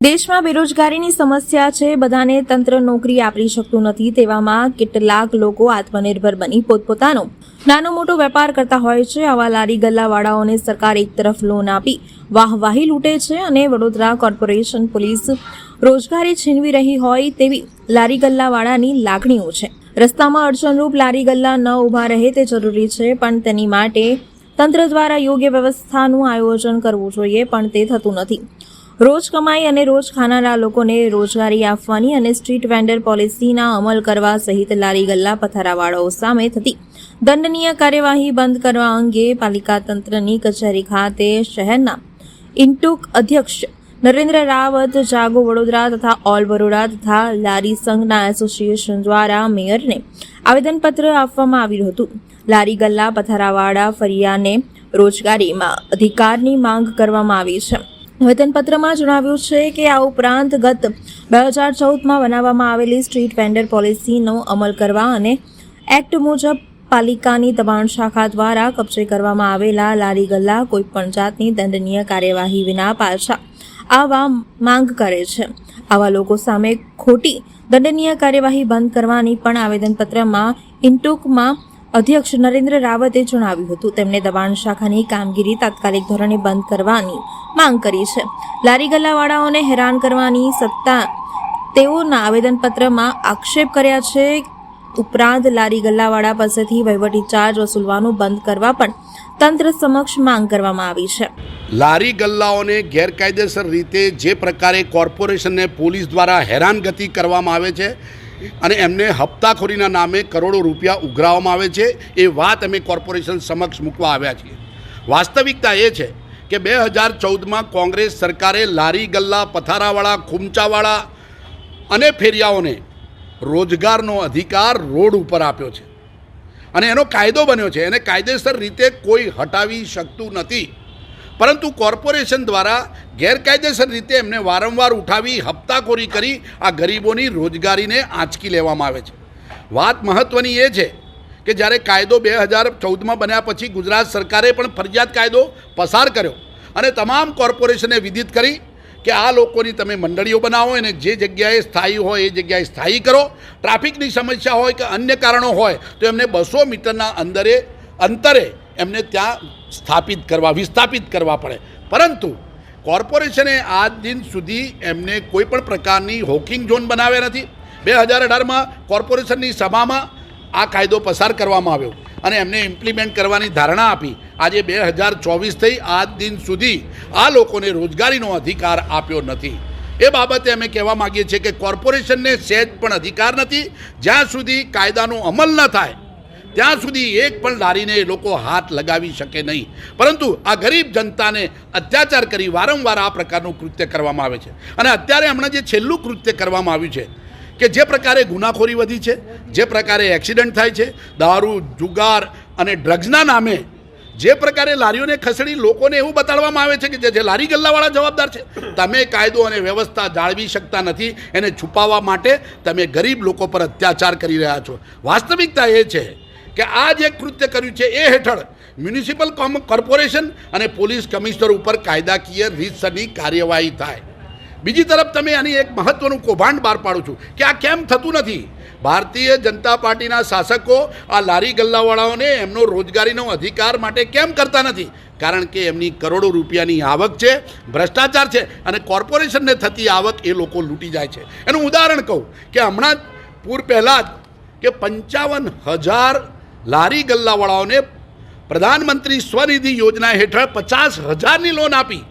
દેશમાં બેરોજગારીની સમસ્યા છે. બધાને તંત્ર નોકરી આપી શકતું નથી. તેવામાં કેટલાક લોકો આત્મનિર્ભર બની પોતપોતાનો નાનો મોટો વેપાર કરતા હોય છે. આવા લારી ગલ્લાવાળાઓને સરકાર એક તરફ લોન આપી વાહવાહી લૂંટે છે અને વડોદરા કોર્પોરેશન પોલીસ રોજગારી છીનવી રહી હોય તેવી લારી ગલ્લાવાળાની લાગણીઓ છે. રસ્તામાં અડચણરૂપ લારી ગલ્લા ન ઊભા રહે તે જરૂરી છે, પણ તેની માટે તંત્ર દ્વારા યોગ્ય વ્યવસ્થાનું આયોજન કરવું જોઈએ, પણ તે થતું નથી. રોજ કમાઈ અને રોજ ખાનારા લોકોને રોજગારી આપવાની અને સ્ટ્રીટ વેન્ડર પોલિસીના અમલ કરવા સહિત લારી ગલ્લા પથારાવાળાઓ સામે થતી દંડનીય કાર્યવાહી બંધ કરવા અંગે પાલિકા તંત્રની કચેરી ખાતે શહેરના ઇન્ટુક અધ્યક્ષ નરેન્દ્ર રાવત, જાગો વડોદરા તથા ઓલ બરોડા તથા લારી સંઘના એસોસિએશન દ્વારા મેયરને આવેદનપત્ર આપવામાં આવ્યું હતું. લારી ગલ્લા પથારાવાળા ફરિયાને રોજગારીમાં અધિકારની માંગ કરવામાં આવી છે. આવેદનપત્રમાં જણાવ્યું છે કે આ ઉપરાંત ગત બે હજાર ચૌદમાં બનાવવામાં આવેલી સ્ટ્રીટ વેન્ડર પોલિસીનો અમલ કરવા અને એક્ટ મુજબ પાલિકાની દબાણ શાખા દ્વારા કબજે કરવામાં આવેલા લારી ગલ્લા કોઈપણ જાતની દંડનીય કાર્યવાહી વિના પાછા આવા માંગ કરે છે. આવા લોકો સામે ખોટી દંડનીય કાર્યવાહી બંધ કરવાની પણ આવેદનપત્રમાં ઇન્ટુકમાં અધ્યક્ષ નરેન્દ્ર રાવતે જણાવ્યું હતું તેમણે દબાણ શાખાની કામગીરી તાત્કાલિક ધોરણે બંધ કરવાની માંગ કરી છે. લારી ગલ્લાવાળાઓને હેરાન કરવાની સત્તા તેઓના આવેદનપત્રમાં આક્ષેપ કર્યા છે. ઉપરાંત, લારી ગલ્લાવાળા પાસેથી વહીવટી ચાર્જ વસૂલવાનું બંધ કરવા પણ તંત્ર સમક્ષ માંગ કરવામાં આવી છે. લારી ગલ્લાઓને ગેરકાયદેસર રીતે જે પ્રકારે કોર્પોરેશનને પોલીસ દ્વારા હેરાનગતિ કરવામાં આવે છે અને એમને હપ્તાખોરીના નામે કરોડો રૂપિયા ઉઘરાવવામાં આવે છે. એ વાત અમે કોર્પોરેશન સમક્ષ મૂકવા આવ્યા છીએ. વાસ્તવિકતા એ છે કે બે હજાર ચૌદમાં કોંગ્રેસ સરકારે લારી ગલ્લા, પથારાવાળા, ખૂમચાવાળા અને ફેરિયાઓને રોજગારનો અધિકાર રોડ ઉપર આપ્યો છે. અને એનો કાયદો બન્યો છે. એને કાયદેસર રીતે કોઈ હટાવી શકતું નથી. પરંતુ કોર્પોરેશન દ્વારા ગેરકાયદેસર રીતે એમને વારંવાર ઉઠાવી, હપ્તાખોરી કરી આ ગરીબોની રોજગારીને આંચકી લેવામાં આવે છે. વાત મહત્ત્વની એ છે કે જ્યારે કાયદો બે હજાર ચૌદમાં બન્યા પછી ગુજરાત સરકારે પણ ફરજિયાત કાયદો પસાર કર્યો અને તમામ કોર્પોરેશને વિદિત કરી કે આ લોકોની તમે મંડળીઓ બનાવો અને જે જગ્યાએ સ્થાયી હોય એ જગ્યાએ સ્થાયી કરો. ટ્રાફિકની સમસ્યા હોય કે અન્ય કારણો હોય તો એમને બસો મીટરના અંદરે, અંતરે એમને ત્યાં સ્થાપિત કરવા, વિસ્થાપિત કરવા પડે. પરંતુ કોર્પોરેશને આજ દિન સુધી એમને કોઈ પણ પ્રકારની હોકિંગ ઝોન બનાવ્યા નથી. બે હજાર અઢારમાં કોર્પોરેશનની સભામાં આ કાયદો પસાર કરવામાં આવ્યો અને એમને ઇમ્પ્લિમેન્ટ કરવાની ધારણા આપી. આજે બે હજાર ચોવીસ થઈ આજ દિન સુધી આ લોકોને રોજગારીનો અધિકાર આપ્યો નથી. એ બાબતે અમે કહેવા માગીએ છીએ કે કોર્પોરેશનને સહેજ પણ અધિકાર નથી. જ્યાં સુધી કાયદાનો અમલ ન થાય ત્યાં સુધી એક પણ લારીને લોકો હાથ લગાવી શકે નહીં. પરંતુ આ ગરીબ જનતાને અત્યાચાર કરી વારંવાર આ પ્રકારનું કૃત્ય કરવામાં આવે છે. અને અત્યારે હમણાં જે છેલ્લું કૃત્ય કરવામાં આવ્યું છે, કે જે પ્રકારે ગુનાખોરી વધી છે, જે પ્રકારે એક્સિડન્ટ થાય છે, દારૂ, જુગાર અને ડ્રગ્સના નામે જે પ્રકારે લારીઓને ખસેડી લોકોને એવું બતાડવામાં આવે છે કે જે- જે લારી ગલ્લાવાળા જવાબદાર છે. તમે કાયદો અને વ્યવસ્થા જાળવી શકતા નથી, એને છુપાવવા માટે તમે ગરીબ લોકો પર અત્યાચાર કરી રહ્યા છો. વાસ્તવિકતા એ છે કે આ જે કૃત્ય કર્યું છે એ હેઠળ મ્યુનિસિપલ કોર્પોરેશન અને પોલીસ કમિશનર ઉપર કાયદાકીય રીતસરની કાર્યવાહી થાય. બીજી તરફ તમે આની એક મહત્વનું કૌભાંડ બહાર પાડું છું કે આ કેમ થતું નથી? ભારતીય જનતા પાર્ટીના શાસકો આ લારી ગલ્લાવાળાઓને એમનો રોજગારીનો અધિકાર માટે કેમ કરતા નથી? કારણ કે એમની કરોડો રૂપિયાની આવક છે, ભ્રષ્ટાચાર છે અને કોર્પોરેશનને થતી આવક એ લોકો લૂંટી જાય છે. એનું ઉદાહરણ કહું કે હમણાં પૂર પહેલાં જ કે પંચાવન હજાર લારી ગલ્લાવાળાઓને પ્રધાનમંત્રી સ્વનિધિ યોજના હેઠળ પચાસ હજારની લોન આપી.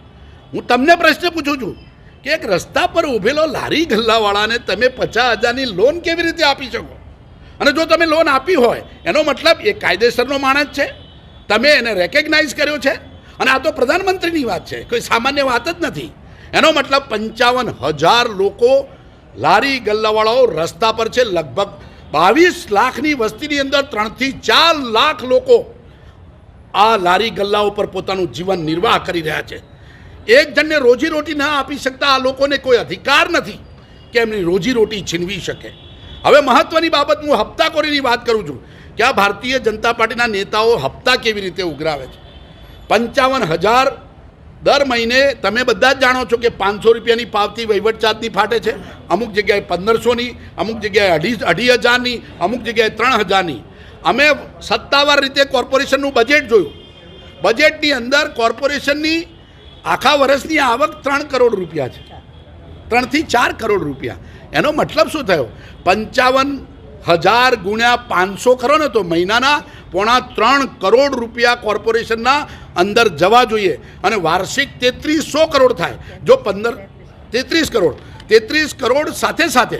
હું તમને પ્રશ્ન પૂછું છું કે એક રસ્તા પર ઊભેલો લારી ગલ્લાવાળાને તમે પચાસ હજારની લોન કેવી રીતે આપી શકો? અને જો તમે લોન આપી હોય, એનો મતલબ એ કાયદેસરનો માણસ છે. તમે એને રેકગ્નાઇઝ કર્યો છે. અને આ તો પ્રધાનમંત્રીની વાત છે, કોઈ સામાન્ય વાત જ નથી. એનો મતલબ પંચાવન હજાર લોકો લારી ગલ્લાવાળાઓ રસ્તા પર છે, લગભગ બાવીસ લાખની વસ્તીની અંદર ત્રણથી ચાર લાખ લોકો આ લારી ગલ્લા ઉપર પોતાનું જીવન નિર્વાહ કરી રહ્યા છે. એક જણને રોજીરોટી ના આપી શકતા આ લોકોને કોઈ અધિકાર નથી કે એમની રોજીરોટી છીનવી શકે. હવે મહત્વની બાબત હું હપ્તાખોરીની વાત કરું છું કે આ ભારતીય જનતા પાર્ટીના નેતાઓ હપ્તા કેવી રીતે ઉઘરાવે છે? પંચાવન હજાર દર મહિને તમે બધા જ જાણો છો કે પાંચસો રૂપિયાની પાવતી વહીવટ ચાર્જની ફાટે છે. અમુક જગ્યાએ પંદરસોની, અમુક જગ્યાએ અઢી અઢી હજારની, અમુક જગ્યાએ ત્રણ હજારની. અમે સત્તાવાર રીતે કોર્પોરેશનનું બજેટ જોયું. બજેટની અંદર કોર્પોરેશનની આખા વર્ષની આવક ત્રણ કરોડ રૂપિયા છે. ત્રણથી ચાર કરોડ રૂપિયા. એનો મતલબ શું થયો? પંચાવન હજાર ગુણ્યા પાંચસો ખરો ને તો મહિનાના પોણા ત્રણ કરોડ રૂપિયા કોર્પોરેશનના અંદર જવા જોઈએ. અને વાર્ષિક તેત્રીસો કરોડ થાય. જો પંદર તેત્રીસ કરોડ. તેત્રીસ કરોડ સાથે સાથે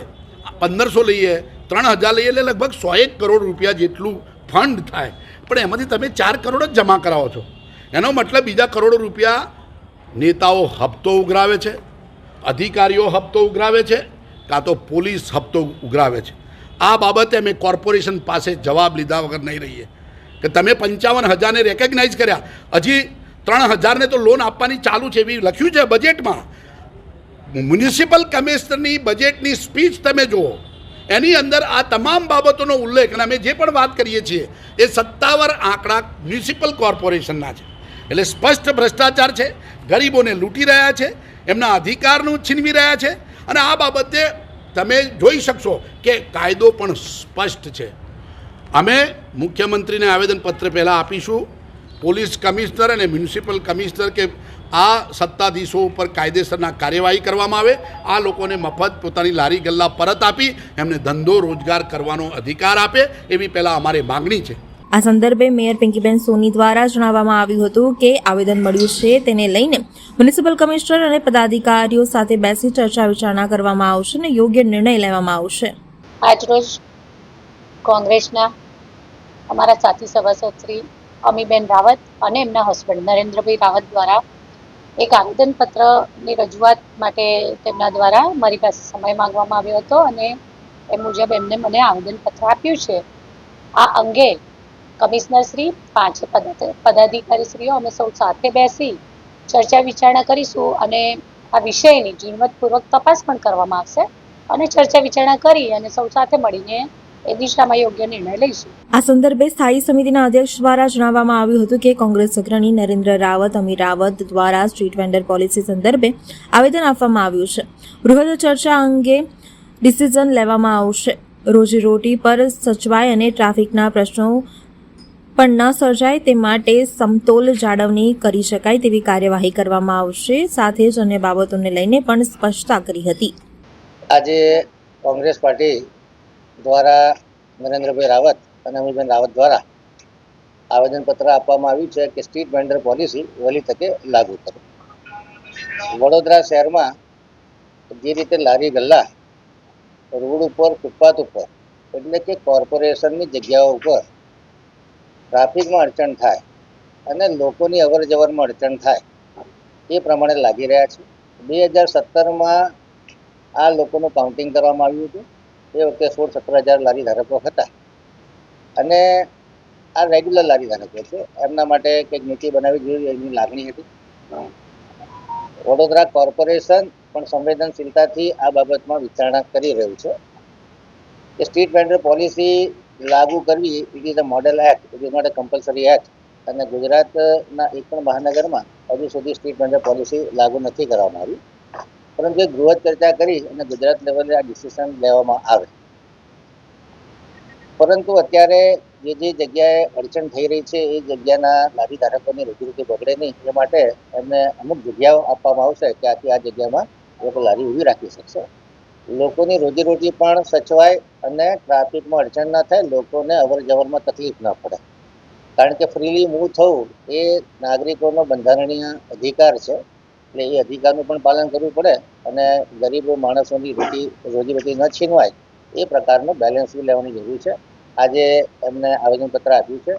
પંદરસો લઈએ, ત્રણ હજાર લઈએ, એટલે લગભગ સો એક કરોડ રૂપિયા જેટલું ફંડ થાય. પણ એમાંથી તમે ચાર કરોડ જ જમા કરાવો છો. એનો મતલબ બીજા કરોડો રૂપિયા નેતાઓ હપ્તો ઉઘરાવે છે, અધિકારીઓ હપ્તો ઉઘરાવે છે, કાં તો પોલીસ હપ્તો ઉઘરાવે છે. આ બાબતે અમે કોર્પોરેશન પાસે જવાબ લીધા વગર નહીં રહીએ. કે તમે પંચાવન હજારને રેકગ્નાઇઝ કર્યા. હજી ત્રણ હજારને તો લોન આપવાની ચાલુ છે એવી લખ્યું છે બજેટમાં મ્યુનિસિપલ કમિશનરની બજેટની સ્પીચ તમે જુઓ. એની અંદર આ તમામ બાબતોનો ઉલ્લેખ, અને અમે જે પણ વાત કરીએ છીએ, એ સત્તાવાર આંકડા મ્યુનિસિપલ કોર્પોરેશનના છે. એટલે સ્પષ્ટ ભ્રષ્ટાચાર છે, ગરીબોને લૂંટી રહ્યા છે, એમના અધિકારનું છીનવી રહ્યા છે, અને આ બાબતે તમે જોઈ શકશો કે કાયદો પણ સ્પષ્ટ છે. અમે મુખ્યમંત્રીને આવેદનપત્ર પહેલાં આપીશું. પોલીસ કમિશનર અને મ્યુનિસિપલ કમિશનર કે આ સત્તાધીશો ઉપર કાયદેસરના કાર્યવાહી કરવામાં આવે. આ લોકોને મફત પોતાની લારી ગલ્લા પરત આપી એમને ધંધો રોજગાર કરવાનો અધિકાર આપે એવી પહેલાં અમારી માગણી છે. આ સંદર્ભે મેયર પિંકીબેન સોની દ્વારા જણાવવામાં આવ્યું હતું કે આવેદન મળ્યું છે તેને લઈને મ્યુનિસિપલ કમિશનર અને પદાધિકારીઓ સાથે બેસી ચર્ચા વિચારણા કરવામાં આવશે અને યોગ્ય નિર્ણય લેવામાં આવશે. આજરોજ કોંગ્રેસના અમારા સાથી સભાસદ શ્રી અમીબેન રાવત અને એમના હસબન્ડ નરેન્દ્રભાઈ રાવત દ્વારા એક આવેદનપત્રની રજૂઆત માટે તેમના દ્વારા મારી પાસે સમય માંગવામાં આવ્યો હતો અને એ મુજબ એમને મને આવેદનપત્ર આપ્યું છે. આ અંગે કમિશનર શ્રી પાંચે પદ પદાધિકારીશ્રીઓ અમે સૌ સાથે બેસી ચર્ચા વિચારણા કરીશું અને આ વિષયની ઝીણવટપૂર્વક તપાસ પણ કરવામાં આવશે અને ચર્ચા વિચારણા કરી અને સૌ સાથે મળીને એ દિશામાં યોગ્ય નિર્ણય લઈશું. આ સંદર્ભે સ્થાયી સમિતિના અધ્યક્ષ દ્વારા જણાવવામાં આવ્યું હતું કે કોંગ્રેસ અગ્રણી નરેન્દ્ર રાવત અમીર રાવત દ્વારા સ્ટ્રીટ વેન્ડર પોલિસી સંદર્ભે આવેદન આપવામાં આવ્યું છે. બૃહદ ચર્ચા અંગે ડિસિઝન લેવામાં આવશે. રોજીરોટી પર સચવાય અને ટ્રાફિકના પ્રશ્નો પણ ન સર્જાય તે માટે સમતોલ જાળવણી કરી શકાય તેવી કાર્યવાહી કરવામાં આવશે. સાથે જ અન્ય બાબતોને લઈને પણ સ્પષ્ટતા કરી હતી. આજે કોંગ્રેસ પાર્ટી દ્વારા નરેન્દ્રભાઈ રાવત અને અમીબેન રાવત દ્વારા આવેદનપત્ર આપવામાં આવ્યું છે કે સ્ટ્રીટ વેન્ડર પોલિસી વહેલી તકે લાગુ કરો. વડોદરા શહેરમાં જે રીતે લારી ગલ્લા, રોડ ઉપર, ફૂટપાથ ઉપર, એટલે કે કોર્પોરેશનની જગ્યાઓ ઉપર ટ્રાફિકમાં અડચણ થાય અને લોકોની અવર જવરમાં અડચણ થાય, એ પ્રમાણે લાગી રહ્યા છે. બે હજાર સત્તરમાં આ લોકોનું કાઉન્ટિંગ કરવામાં આવ્યું હતું. એ વખતે સોળ સત્તર હજાર લારી ધારકો હતા. અને આ રેગ્યુલર લારી ધારકો છે. એમના માટે કંઈક નીતિ બનાવી જોઈએ, એની લાગણી હતી. વડોદરા કોર્પોરેશન પણ સંવેદનશીલતાથી આ બાબતમાં વિચારણા કરી રહ્યું છે. કે સ્ટ્રીટ વેન્ડર પોલિસી લાગુ કરવી it is a model act it is not a compulsory act અને ગુજરાતના એક પણ મહાનગરમાં હજુ સુધી સ્ટ્રીટ વેન્ડર પોલિસી લાગુ નથી કરવામાં આવી. પરંતુ બૃહદ ચર્ચા કરી અને ગુજરાત લેવલે આ ડિસિઝન લેવામાં આવે. પરંતુ અત્યારે જે જે જગ્યાએ અડચણ થઈ રહી છે, એ જગ્યાના લારી ધારકોની રોજીરોટી બગડે નહીં. એ માટે એમને અમુક જગ્યાઓ આપવામાં આવશે કે આથી આ જગ્યામાં લોકો લારી ઊભી રાખી શકશે. લોકોની રોજીરોટી પણ સચવાય અને ટ્રાફિકમાં અડચણ ના થાય, લોકોને અવર જવરમાં તકલીફ ન પડે. કારણ કે ફ્રીલી મૂવ થવું એ નાગરિકોનો બંધારણીય અધિકાર છે. એટલે એ અધિકારનું પણ પાલન કરવું પડે. અને ગરીબ માણસોની રોટી રોજીરોટી ન છીનવાય, એ પ્રકારનું બેલેન્સ બી લેવાની જરૂર છે. આજે એમને આવેદનપત્ર આપ્યું છે.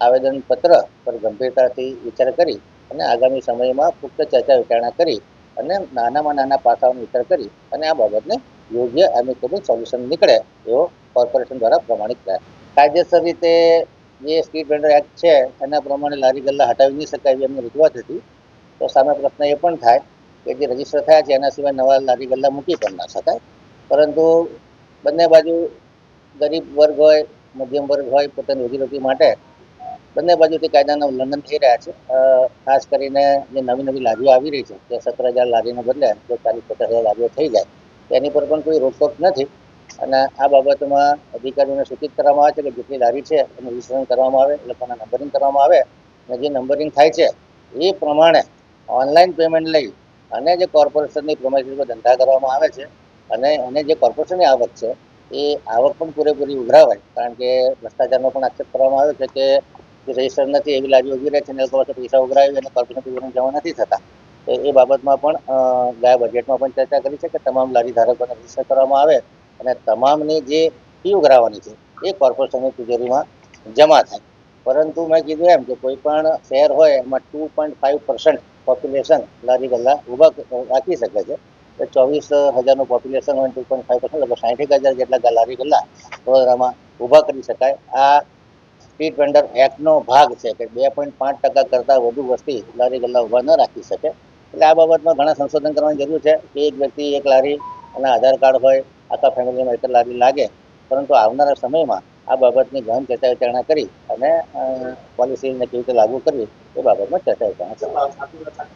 આવેદનપત્ર પર ગંભીરતાથી વિચાર કરી અને આગામી સમયમાં પુખ્ત ચર્ચા વિચારણા કરી અને નાનામાં નાના પાસાઓનો વિચાર કરી અને આ બાબતને યોગ્ય એમિકેબલ સોલ્યુશન નીકળે એવો કોર્પોરેશન દ્વારા પ્રમાણિત થાય. કાયદેસર રીતે જે સ્ટ્રીટ વેન્ડર એક્ટ છે, એના પ્રમાણે લારી ગલ્લા હટાવી નહીં શકાય એવી એમની રજૂઆત હતી. તો સામે પ્રશ્ન એ પણ થાય કે જે રજિસ્ટર થયા છે, એના સિવાય નવા લારી ગલ્લા મૂકી પણ ના શકાય. પરંતુ બંને બાજુ ગરીબ વર્ગ હોય, મધ્યમ વર્ગ હોય, પોતાની રોજીરોટી માટે બંને બાજુથી કાયદાના ઉલ્લંઘન થઈ રહ્યા છે. ખાસ કરીને જે નવી નવી લારીઓ આવી રહી છે તે સત્તર હજાર લારીને બદલે જો ચાલીસ પચાસ હજાર લારીઓ થઈ જાય તેની પર પણ કોઈ રોકટોક નથી. અને આ બાબતમાં અધિકારીઓને સૂચિત કરવામાં આવે છે કે જેટલી લારી છે, એનું વિસ્તરણ કરવામાં આવે, લોકોના નંબરિંગ કરવામાં આવે, અને જે નંબરિંગ થાય છે, એ પ્રમાણે ઓનલાઈન પેમેન્ટ લઈ અને જે કોર્પોરેશનની પ્રોમાઇઝ પર ધંધા કરવામાં આવે છે અને એને જે કોર્પોરેશનની આવક છે, એ આવક પણ પૂરેપૂરી ઉઘરાવાય. કારણ કે ભ્રષ્ટાચારનો પણ આક્ષેપ કરવામાં આવ્યો છે કે જે રજિસ્ટર નથી એવી લારીઓ ઊભી રહે છે અને પાસે પૈસા ઉઘરાવી અને કોર્પોરેશન જમા નથી થતા. તો એ બાબતમાં પણ ગયા બજેટમાં પણ ચર્ચા કરી છે કે તમામ લારી ધારકોને રજિસ્ટર કરવામાં આવે અને તમામની જે ફી ઉઘરાવાની છે, એ કોર્પોરેશનની તિજોરીમાં જમા થાય. પરંતુ મેં કીધું એમ કે કોઈ પણ શેર હોય એમાં two point five percent population લારી ગલ્લા ઊભા રાખી શકે છે. તો ચોવીસ હજારનું પોપ્યુલેશન હોય ટુ પોઈન્ટ ફાઇવ પર્સન્ટ લગભગ સાઠ હજાર જેટલા લારી ગલ્લા વડોદરામાં ઊભા કરી શકાય. આ સ્ટ્રીટ વેન્ડર એક્ટનો ભાગ છે કે બે પોઈન્ટ પાંચ ટકા કરતાં વધુ વસ્તી લારી ગલ્લા ઊભા ન રાખી શકે. એટલે આ બાબતમાં ઘણા સંશોધન કરવાની જરૂર છે કે એક વ્યક્તિ એક લારી અને આધાર કાર્ડ હોય, આખા ફેમિલીમાં એક લારી લાગે, પરંતુ આવનારા સમયમાં આ બાબતની ગહન ચર્ચા વિચારણા કરી અને પોલિસીને કેવી રીતે લાગુ કરવી એ બાબતમાં ચર્ચા વિચારણા કરવી